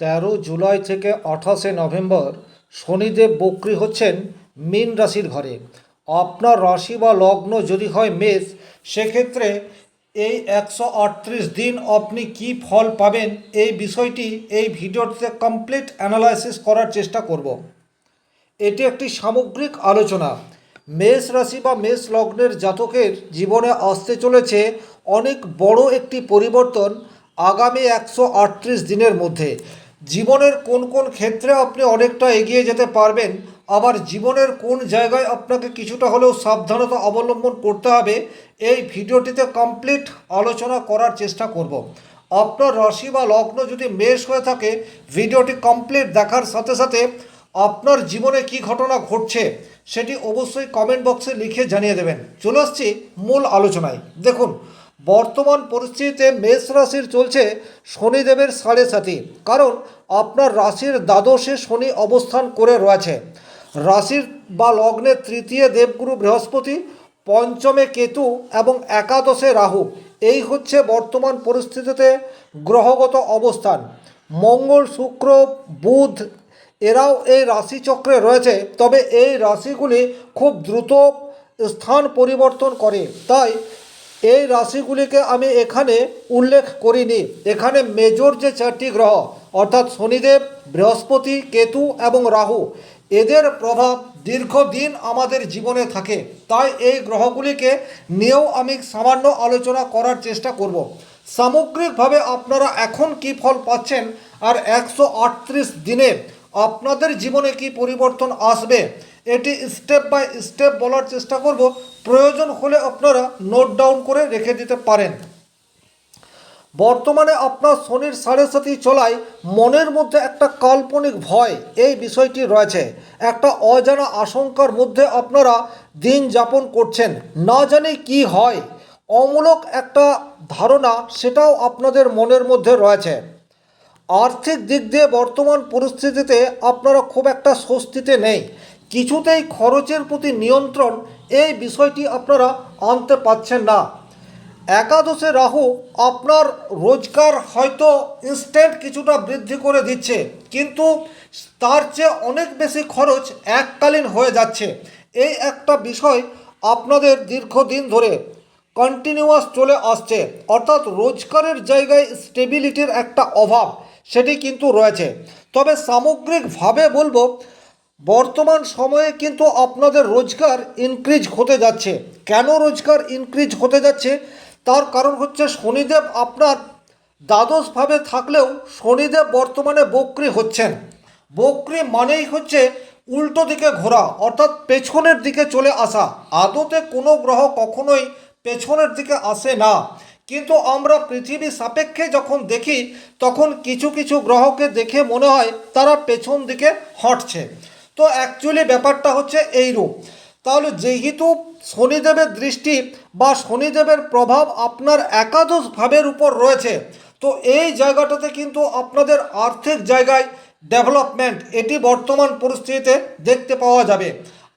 তেরো জুলাই থেকে আঠাশে নভেম্বর শনিদেব বক্রি হচ্ছেন মীন রাশির ঘরে। আপনার রাশি বা লগ্ন যদি হয় মেষ, সেক্ষেত্রে এই একশো আটত্রিশ দিন আপনি কি ফল পাবেন এই বিষয়টি এই ভিডিওটিতে কমপ্লিট অ্যানালাইসিস করার চেষ্টা করব। এটি একটি সামগ্রিক আলোচনা। মেষ রাশি বা মেষ লগ্নের জাতকের জীবনে আসতে চলেছে অনেক বড় একটি পরিবর্তন আগামী একশো আটত্রিশ দিনের মধ্যে। জীবনের কোন কোন ক্ষেত্রে আপনি অনেকটা এগিয়ে যেতে পারবেন, আবার জীবনের কোন জায়গায় আপনাকে কিছুটা হলেও সাবধানতা অবলম্বন করতে হবে, এই ভিডিওটিতে কমপ্লিট আলোচনা করার চেষ্টা করব। আপনার রাশি বা লগ্ন যদি মেষ হয়ে থাকে, ভিডিওটি কমপ্লিট দেখার সাথে সাথে আপনার জীবনে কি ঘটনা ঘটছে সেটি অবশ্যই কমেন্ট বক্সে লিখে জানিয়ে দেবেন। চলে আসছি মূল আলোচনায়। দেখুন বর্তমান পরিস্থিতিতে মেষ রাশির চলছে শনিদেবের সাড়ে সাথী কারণ আপনার রাশির দ্বাদশে শনি অবস্থান করে রয়েছে। রাশির বা লগ্নের তৃতীয় দেবগুরু বৃহস্পতি, পঞ্চমে কেতু এবং একাদশে রাহু। এই হচ্ছে বর্তমান পরিস্থিতিতে গ্রহগত অবস্থান। মঙ্গল, শুক্র, বুধ এরাও এই রাশিচক্রে রয়েছে। তবে এই রাশিগুলি খুব দ্রুত স্থান পরিবর্তন করে। তাই এই রাশিগুলিকে আমি এখানে উল্লেখ করিনি। এখানে মেজর যে চারটি গ্রহ, অর্থাৎ শনিদেব, বৃহস্পতি, কেতু এবং রাহু, এদের প্রভাব দীর্ঘদিন আমাদের জীবনে থাকে। তাই এই গ্রহগুলিকে নিয়েও আমি সামান্য আলোচনা করার চেষ্টা করব। সামগ্রিকভাবে আপনারা এখন কি ফল পাচ্ছেন আর একশো আটত্রিশ দিনে আপনাদের জীবনে কি পরিবর্তন আসবে, এটি স্টেপ বাই স্টেপ বলার চেষ্টা করব। প্রয়োজন হলে আপনারা নোট ডাউন করে রেখে দিতে পারেন। বর্তমানে আপনার শনির সাড়ে সাথী চলায় মনের মধ্যে একটা কাল্পনিক ভয় এই বিষয়টি রয়েছে। একটা অজানা আশঙ্কার মধ্যে আপনারা দিন যাপন করছেন। না জানি কি হয়। অমূলক একটা ধারণা সেটাও আপনাদের মনের মধ্যে রয়েছে। আর্থিক দিক দিয়ে বর্তমান পরিস্থিতিতে আপনারা খুব একটা স্বস্তিতে নেই। কিছুতেই খরচের প্রতি নিয়ন্ত্রণ এই বিষয়টি আপনারা আনতে পাচ্ছেন না। একাদশে রাহু আপনার রোজগার হয়তো ইনস্ট্যান্ট কিছুটা বৃদ্ধি করে দিচ্ছে, কিন্তু তার চেয়ে অনেক বেশি খরচ এককালীন হয়ে যাচ্ছে। এই একটা বিষয় আপনাদের দীর্ঘদিন ধরে কন্টিনিউয়াস চলে আসছে, অর্থাৎ রোজগারের জায়গায় স্টেবিলিটির একটা অভাব সেটি কিন্তু রয়েছে। তবে সামগ্রিকভাবে বলব বর্তমান সময়ে কিন্তু আপনাদের রোজগার ইনক্রিজ হতে যাচ্ছে। কেন রোজগার ইনক্রিজ হতে যাচ্ছে? তার কারণ হচ্ছে শনিদেব আপনার দ্বাদশভাবে থাকলেও শনিদেব বর্তমানে বক্রি হচ্ছেন। বক্রি মানেই হচ্ছে উল্টো দিকে ঘোরা, অর্থাৎ পেছনের দিকে চলে আসা। আদতে কোনো গ্রহ কখনোই পেছনের দিকে আসে না। কিন্তু আমরা পৃথিবী সাপেক্ষে যখন দেখি, তখন কিছু কিছু গ্রহকে দেখে মনে হয় তারা পেছন দিকে হাঁটছে। তো অ্যাকচুয়ালি ব্যাপারটা হচ্ছে এইরূপ। তাহলে যেহেতু শনিদেবের দৃষ্টি বা শনিদেবের প্রভাব আপনার একাদশ ভাবের উপর রয়েছে, তো এই জায়গাটাতে কিন্তু আপনাদের আর্থিক জায়গায় ডেভেলপমেন্ট এটি বর্তমান পরিস্থিতিতে দেখতে পাওয়া যাবে।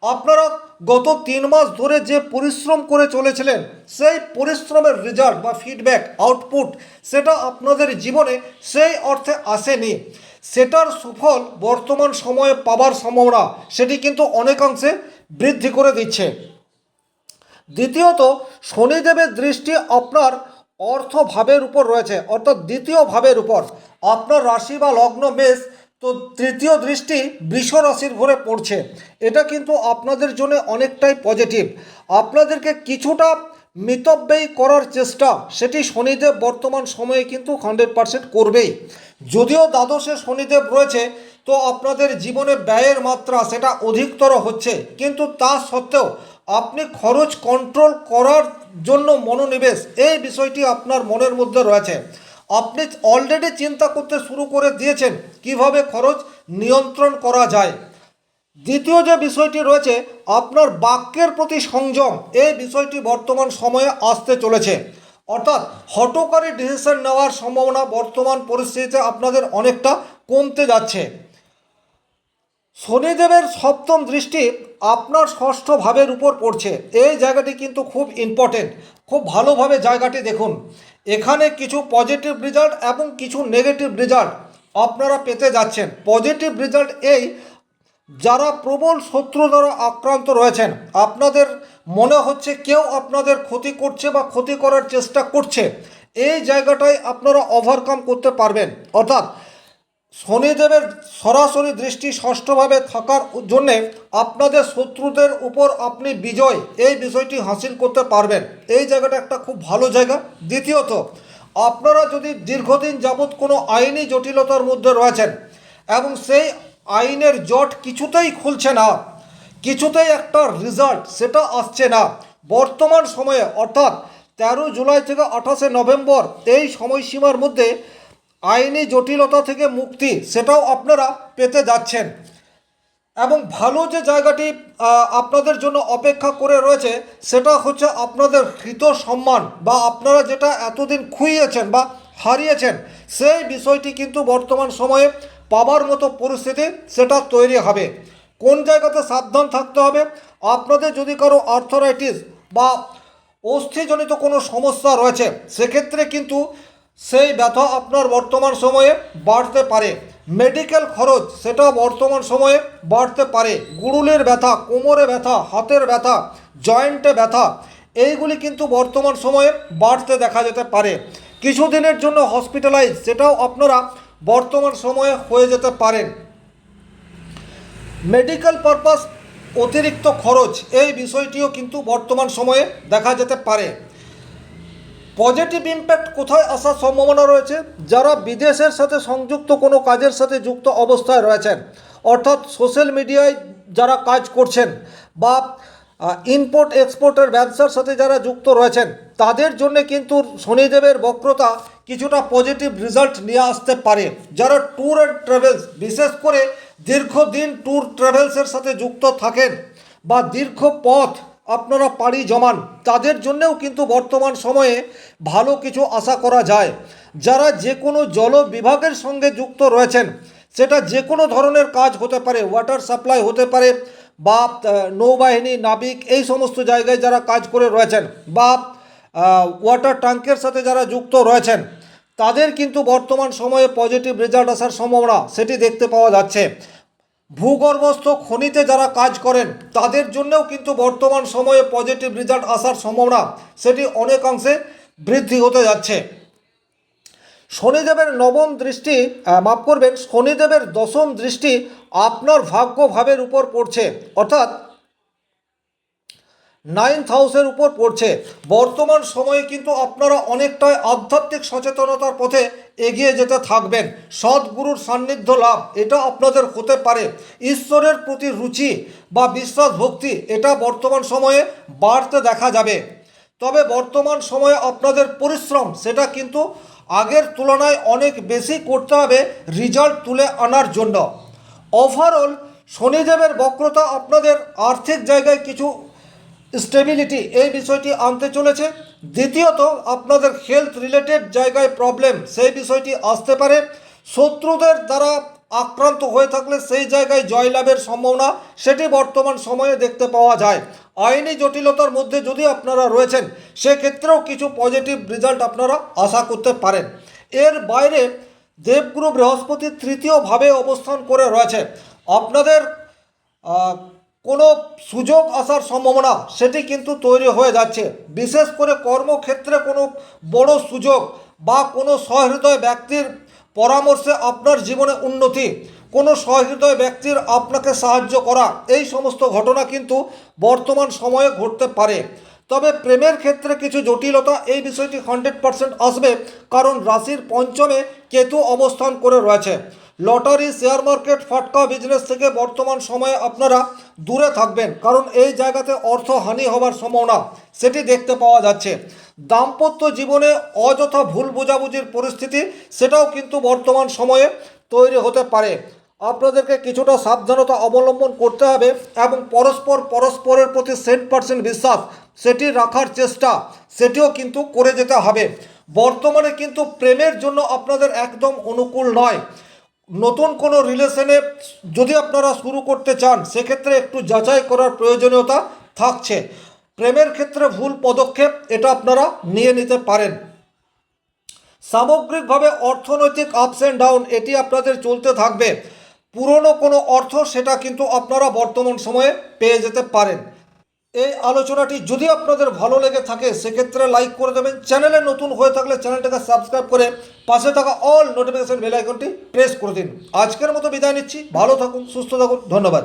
আপনারা গত তিন মাস ধরে যে পরিশ্রম করে চলেছিলেন, সেই পরিশ্রমের রেজাল্ট বা ফিডব্যাক আউটপুট সেটা আপনাদের জীবনে সেই অর্থে আসেনি। সেটার সুফল বর্তমান সময়ে পাবার সম্ভাবনা সেটি কিন্তু অনেকাংশে বৃদ্ধি করে দিচ্ছে। দ্বিতীয়ত, শনিদেবের দৃষ্টি আপনার অর্থভাবের উপর রয়েছে, অর্থাৎ দ্বিতীয় ভাবের উপর। আপনার রাশি বা লগ্ন মেষ, তো তৃতীয় দৃষ্টি বৃষ রাশির ঘরে পড়ছে। এটা কিন্তু আপনাদের জন্য অনেকটাই পজিটিভ আপনাদেরকে কিছুটা মিতব্যয়ী করার চেষ্টা সেটি শনিদেব বর্তমান সময়ে কিন্তু হান্ড্রেড পারসেন্ট করবেই। যদিও দ্বাদশে শনিদেব রয়েছে, তো আপনাদের জীবনে ব্যয়ের মাত্রা সেটা অধিকতর হচ্ছে। কিন্তু তা সত্ত্বেও আপনি খরচ কন্ট্রোল করার জন্য মনোনিবেশ, এই বিষয়টি আপনার মনের মধ্যে রয়েছে। আপনি অলরেডি চিন্তা করতে শুরু করে দিয়েছেন কীভাবে খরচ নিয়ন্ত্রণ করা যায়। দ্বিতীয় যে বিষয়টি রয়েছে, আপনার বাক্যের প্রতি সংযম এই বিষয়টি বর্তমান সময়ে আসতে চলেছে। অর্থাৎ হটকারী ডিসিশন নেওয়ার সম্ভাবনা বর্তমান পরিস্থিতিতে আপনাদের অনেকটা কমতে যাচ্ছে। শনিদেবের সপ্তম দৃষ্টি আপনার ষষ্ঠ ভাবের উপর পড়ছে। এই জায়গাটি কিন্তু খুব ইম্পর্টেন্ট খুব ভালোভাবে জায়গাটি দেখুন। এখানে কিছু পজিটিভ রেজাল্ট এবং কিছু নেগেটিভ রেজাল্ট আপনারা পেতে যাচ্ছেন। পজিটিভ রেজাল্ট এই যারা প্রবল শত্রু দ্বারা আক্রান্ত রয়েছেন, আপনাদের মনে হচ্ছে কেউ আপনাদের ক্ষতি করছে বা ক্ষতি করার চেষ্টা করছে, এই জায়গাটায় আপনারা ওভারকাম করতে পারবেন। অর্থাৎ শনিদেবের সরাসরি দৃষ্টি ষষ্ঠভাবে থাকার জন্যে আপনাদের শত্রুদের উপর আপনি বিজয়, এই বিষয়টি হাসিল করতে পারবেন। এই জায়গাটা একটা খুব ভালো জায়গা। দ্বিতীয়ত, আপনারা যদি দীর্ঘদিন যাবৎ কোনো আইনি জটিলতার মধ্যে রয়েছেন এবং সেই আইনের জট কিছুতেই খুলছে না, কিছুতেই একটা রেজাল্ট সেটা আসছে না। বর্তমান সময়ে, অর্থাৎ তেরো জুলাই থেকে আঠাশে নভেম্বর, এই সময়সীমার মধ্যে আইনি জটিলতা থেকে মুক্তি সেটাও আপনারা পেতে যাচ্ছেন। এবং ভালো যে জায়গাটি আপনাদের জন্য অপেক্ষা করে রয়েছে, সেটা হচ্ছে আপনাদের হৃত সম্মান বা আপনারা যেটা এতদিন খুইয়েছেন বা হারিয়েছেন, সেই বিষয়টি কিন্তু বর্তমান সময়ে পাবার মতো পরিস্থিতি সেটা তৈরি হবে। কোন জায়গাতে সাবধান থাকতে হবে? আপনাদের যদি কারও আর্থরাইটিস বা অস্থিজনিত কোনো সমস্যা রয়েছে, সেক্ষেত্রে কিন্তু সেই ব্যথা আপনার বর্তমান সময়ে বাড়তে পারে। মেডিকেল খরচ সেটা বর্তমান সময়ে বাড়তে পারে। গুড়ুলের ব্যথা, কোমরে ব্যথা, হাতের ব্যথা জয়েন্টে ব্যথা, এইগুলি কিন্তু বর্তমান সময়ে বাড়তে দেখা যেতে পারে। কিছুদিনের জন্য হসপিটালাইজ সেটাও আপনারা বর্তমান সময়ে হয়ে যেতে পারেন। মেডিকেল পারপাস অতিরিক্ত খরচ, এই বিষয়টিও কিন্তু বর্তমান সময়ে দেখা যেতে পারে। পজিটিভ ইম্প্যাক্ট কোথায় আসার সম্ভাবনা রয়েছে? যারা বিদেশের সাথে সংযুক্ত, কোনো কাজের সাথে যুক্ত অবস্থায় রয়েছেন, অর্থাৎ সোশ্যাল মিডিয়ায় যারা কাজ করছেন বা ইম্পোর্ট এক্সপোর্টের ব্যবসার সাথে যারা যুক্ত রয়েছেন, তাদের জন্য কিন্তু শনিদেবের বক্রতা কিছুটা পজিটিভ রেজাল্ট নিয়ে আসতে পারে, যারা ট্যুর অ্যান্ড ট্রাভেলস বিশেষ করে দীর্ঘদিন ট্যুর ট্রাভেলসের সাথে যুক্ত থাকেন বা দীর্ঘ পথ আপনারা পাড়ি জমান, তাদের জন্যেও কিন্তু বর্তমান সময়ে ভালো কিছু আশা করা যায়। যারা যে কোনো জল বিভাগের সঙ্গে যুক্ত রয়েছেন, সেটা যে কোনো ধরনের কাজ হতে পারে ওয়াটার সাপ্লাই হতে পারে বা নৌবাহিনী, নাবিক, এই সমস্ত জায়গায় যারা কাজ করে রয়েছেন বা ওয়াটার ট্যাঙ্কের সাথে যারা যুক্ত রয়েছেন, তাদের কিন্তু বর্তমান সময়ে পজিটিভ রেজাল্ট আসার সম্ভাবনা সেটি দেখতে পাওয়া যাচ্ছে। ভূগর্ভস্থ খনিতে যারা কাজ করেন, তাদের জন্যও কিন্তু বর্তমান সময়ে পজিটিভ রেজাল্ট আসার সম্ভাবনা সেটি অনেকাংশে বৃদ্ধি হতে যাচ্ছে। শনিদেবের নবম দৃষ্টি মাফ করবেন, শনিদেবের দশম দৃষ্টি আপনার ভাগ্য ভাবের উপর পড়ছে। অর্থাৎ নাইন্থ হাউসের উপর পড়ছে। বর্তমান সময়ে কিন্তু আপনারা অনেকটাই আধ্যাত্মিক সচেতনতার পথে এগিয়ে যেতে থাকবেন। সদ্গুরুর সান্নিধ্য লাভ, এটা আপনাদের হতে পারে। ঈশ্বরের প্রতি রুচি বা বিশ্বাস ভক্তি, এটা বর্তমান সময়ে বাড়তে দেখা যাবে। তবে বর্তমান সময়ে আপনাদের পরিশ্রম, সেটা কিন্তু আগের তুলনায় অনেক বেশি করতে হবে রেজাল্ট তুলে আনার জন্য। ওভারঅল শনিদেবের বক্রতা আপনাদের আর্থিক জায়গায় কিছু স্টেবিলিটি এই বিষয়টি আনতে চলেছে। দ্বিতীয়ত, আপনাদের হেলথ রিলেটেড জায়গায় প্রবলেম সেই বিষয়টি আসতে পারে। শত্রুদের দ্বারা আক্রান্ত হয়ে থাকলে সেই জায়গায় জয়লাভের সম্ভাবনা, সেটি বর্তমান সময়ে দেখতে পাওয়া যায়। আইনি জটিলতার মধ্যে যদি আপনারা রয়েছেন, সেক্ষেত্রেও কিছু পজিটিভ রেজাল্ট আপনারা আশা করতে পারেন। এর বাইরে, দেবগুরু বৃহস্পতি তৃতীয়ভাবে অবস্থান করে রয়েছে। আপনাদের কোনো সুযোগ আসার সম্ভাবনা সেটি কিন্তু তৈরি হয়ে যাচ্ছে। বিশেষ করে কর্মক্ষেত্রে কোনো বড় সুযোগ বা কোনো সহৃদয় ব্যক্তির পরামর্শে আপনার জীবনে উন্নতি, কোনো সহৃদয় ব্যক্তির আপনাকে সাহায্য করা, এই সমস্ত ঘটনা কিন্তু বর্তমান সময়ে ঘটতে পারে। তবে প্রেমের ক্ষেত্রে কিছু জটিলতা এই বিষয়টি হান্ড্রেড পার্সেন্ট আসবে, কারণ রাশির পঞ্চমে কেতু অবস্থান করে রয়েছে। লটারি, শেয়ার মার্কেট, ফাটকা বিজনেস থেকে বর্তমান সময়ে আপনারা দূরে থাকবেন, কারণ এই জায়গাতে অর্থ হানি হওয়ার সম্ভাবনা, সেটি দেখতে পাওয়া যাচ্ছে। দাম্পত্য জীবনে অযথা ভুল বোঝাবুঝির পরিস্থিতি, সেটাও কিন্তু বর্তমান সময়ে তৈরি হতে পারে। আপনাদেরকে কিছুটা সাবধানতা অবলম্বন করতে হবে এবং পরস্পর পরস্পরের প্রতি সেন্ট পার্সেন্ট বিশ্বাস, সেটি রাখার চেষ্টা, সেটিও কিন্তু করে যেতে হবে। বর্তমানে কিন্তু প্রেমের জন্য আপনাদের একদম অনুকূল নয়। নতুন কোনো রিলেশনে যদি আপনারা শুরু করতে চান, সেক্ষেত্রে একটু যাচাই করার প্রয়োজনীয়তা থাকছে। প্রেমের ক্ষেত্রে ভুল পদক্ষেপ এটা আপনারা নিয়ে নিতে পারেন। সামগ্রিকভাবে অর্থনৈতিক আপস অ্যান্ড ডাউন এটি আপনাদের চলতে থাকবে। পুরনো কোনো অর্থ সেটা কিন্তু আপনারা বর্তমান সময়ে পেয়ে যেতে পারেন। এই আলোচনাটি যদি আপনাদের ভালো লেগে থাকে, সেক্ষেত্রে লাইক করে দেবেন। চ্যানেলে নতুন হয়ে থাকলে চ্যানেলটাকে সাবস্ক্রাইব করে পাশে থাকা অল নোটিফিকেশন বেল আইকনটি প্রেস করে দিন। আজকের মতো বিদায় নিচ্ছি। ভালো থাকুন, সুস্থ থাকুন। ধন্যবাদ।